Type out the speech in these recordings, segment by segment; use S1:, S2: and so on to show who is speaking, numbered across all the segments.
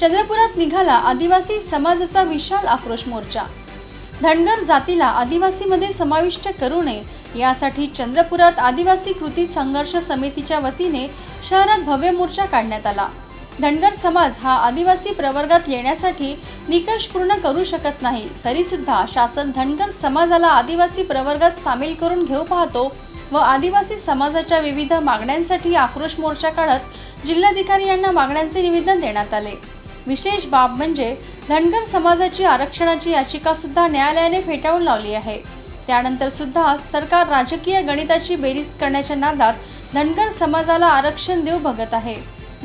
S1: चंद्रपुरात निघाला आदिवासी समाजाचा विशाल आक्रोश मोर्चा. धनगर जातीला आदिवासीमध्ये समाविष्ट करू नये यासाठी चंद्रपुरात आदिवासी कृती संघर्ष समितीच्या वतीने शहरात भव्य मोर्चा काढण्यात आला. धनगर समाज हा आदिवासी प्रवर्गात येण्यासाठी निकष पूर्ण करू शकत नाही तरीसुद्धा शासन धनगर समाजाला आदिवासी प्रवर्गात सामील करून घेऊ पाहतो व आदिवासी समाजाच्या विविध मागण्यांसाठी आक्रोश मोर्चा काढत जिल्हाधिकारी यांना मागण्यांचे निवेदन देण्यात आले. विशेष बाब म्हणजे धनगर समाजाची आरक्षणाची याचिका सुद्धा न्यायालयाने फेटाळून लावली आहे. त्यानंतर सुद्धा सरकार राजकीय गणिताची बेरीज करण्याच्या नादात धनगर समाजाला आरक्षण देऊ बघत आहे.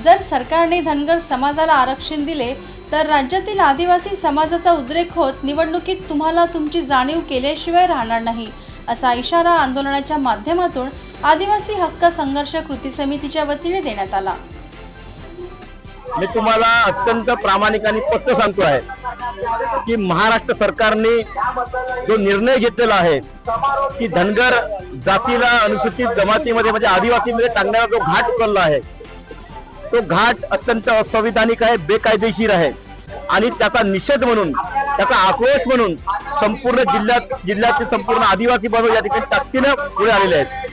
S1: जर सरकारने धनगर समाजाला आरक्षण दिले तर राज्यातील आदिवासी समाजाचा उद्रेक होत निवडणुकीत तुम्हाला तुमची जाणीव केल्याशिवाय राहणार नाही असा इशारा आंदोलनाच्या माध्यमातून आदिवासी हक्क संघर्ष कृती समितीच्या वतीने देण्यात आला.
S2: मी तुम्हाला अत्यंत प्रामाणिक आणि स्पष्ट सांगतो आहे की महाराष्ट्र सरकारने जो निर्णय घेतलेला आहे की धनगर जातीला अनुसूचित जमातीमध्ये म्हणजे आदिवासीमध्ये टाकण्याचा जो घाट उचलला आहे तो घाट अत्यंत असंविधानिक आहे बेकायदेशीर आहे. आणि त्याचा निषेध म्हणून त्याचा आक्रोश म्हणून संपूर्ण जिल्ह्यात जिल्ह्यातील संपूर्ण आदिवासी बांधव या ठिकाणी ताकदीनं पुढे आलेले आहेत.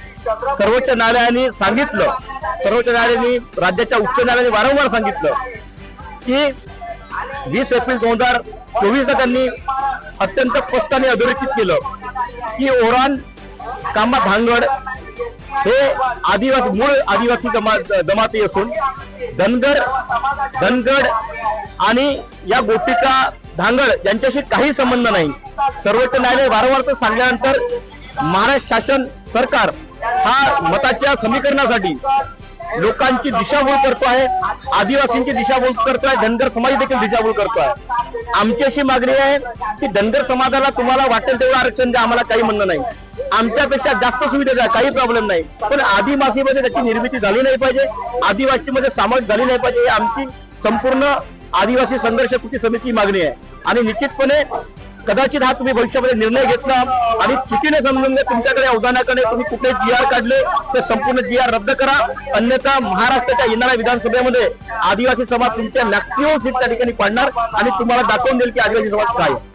S2: सर्वोच्च न्यायालयाने सांगितलं. सर्वोच्च न्यायालयाने राज्याच्या उच्च न्यायालयाने वारंवार सांगितलं की वीस एप्रिल दोन हजार चोवीसला त्यांनी अत्यंत स्पष्टाने अधोरेखित केलं की ओरान कामा धांगड हे आदिवासी मूळ आदिवासी जमा जमाती असून धनगर धनगड आणि या गोष्टीचा धांगड यांच्याशी काही संबंध नाही. सर्वोच्च न्यायालय वारंवार तर सांगल्यानंतर महाराष्ट्र शासन सरकार हा मताच्या समीकरणासाठी लोकांची दिशाभूल करतो आहे आदिवासींची दिशाभूल करतो आहे धनगर समाज देखील दिशाभूल करतो आहे. आमची अशी मागणी आहे की धनगर समाजाला तुम्हाला वाटेल तेवढं आरक्षण द्या आम्हाला काही म्हणणं नाही. आमच्यापेक्षा जास्त सुविधा द्या काही प्रॉब्लेम नाही. पण आदिवासीमध्ये त्याची निर्मिती झाली नाही पाहिजे आदिवासीमध्ये सामाजिक झाली नाही पाहिजे ही आमची संपूर्ण आदिवासी संघर्ष कृती समिती मागणी आहे. आणि निश्चितपणे कदाचित हा तुम्ही भविष्यामध्ये निर्णय घेतला आणि चुकीने समजून घ्या तुमच्याकडे अवधानाकडे तुम्ही कुठे जी आर काढले तर संपूर्ण जी आर रद्द करा अन्यथा महाराष्ट्राच्या येणाऱ्या विधानसभेमध्ये आदिवासी समाज तुमच्या मॅक्सिमम सीट त्या ठिकाणी पडणार आणि तुम्हाला दाखवून देईल की आदिवासी समाज काय आहे.